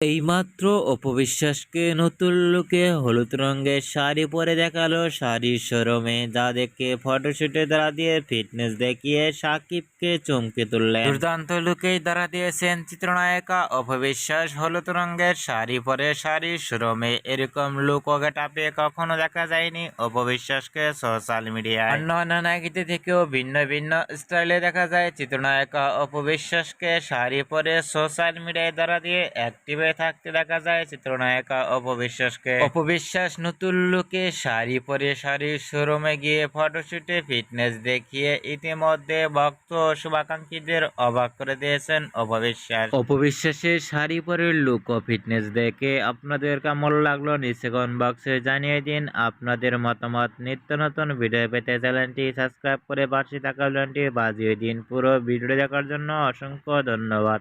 এইমাত্র অপবিশ্বাসকে নতুন লুকে হলুদ রঙের শাড়ি পরে দেখাল শাড়ির শোরুমে। যা দেখে ফটোশুটে দ্বারা দিয়ে ফিটনেস দেখিয়ে সাকিবকে চমকে তুললেন। দুর্দান্ত লুকেই দ্বারা দিয়েছেন চিত্রনায়িকা অপবিশ্বাস। হলুদ রঙের শাড়ি পরে শাড়ির শোরুমে। এরকম লুক ও গেটাপে কখনো দেখা যায়নি অপবিশ্বাসকে সোশ্যাল মিডিয়ায় অন্য নায়িকাদের থেকেও ভিন্ন ভিন্ন স্টাইলে দেখা যায়। চিত্রনায়িকা অপবিশ্বাসকে শাড়ি পরে সোশ্যাল মিডিয়ায় দ্বারা দিয়ে অ্যাক্টিভে থাকতে দেখা যায় চিত্রনায়িকা অপবিশ্বাসকে। অপবিশ্বাস নতুন লুকে শাড়ি পরে শাড়ির শোরুমে গিয়ে ফটোশুটে ফিটনেস দেখিয়ে ইতিমধ্যে ভক্ত শুভাকাঙ্ক্ষীদের অবাক করে দিয়েছেন অপবিশ্বাস। অপবিশ্বাসের শাড়ি পরে লুক ও ফিটনেস দেখে আপনাদের কেমন লাগল নিচে কমেন্ট বক্সে জানিয়ে দিন। আপনাদের মতামত নিত্য নতুন ভিডিও পেতে চ্যানেলটি সাবস্ক্রাইব করে পাশে থাকা চ্যানেলটি বাজিয়ে দিন। পুরো ভিডিও দেখার জন্য অসংখ্য ধন্যবাদ।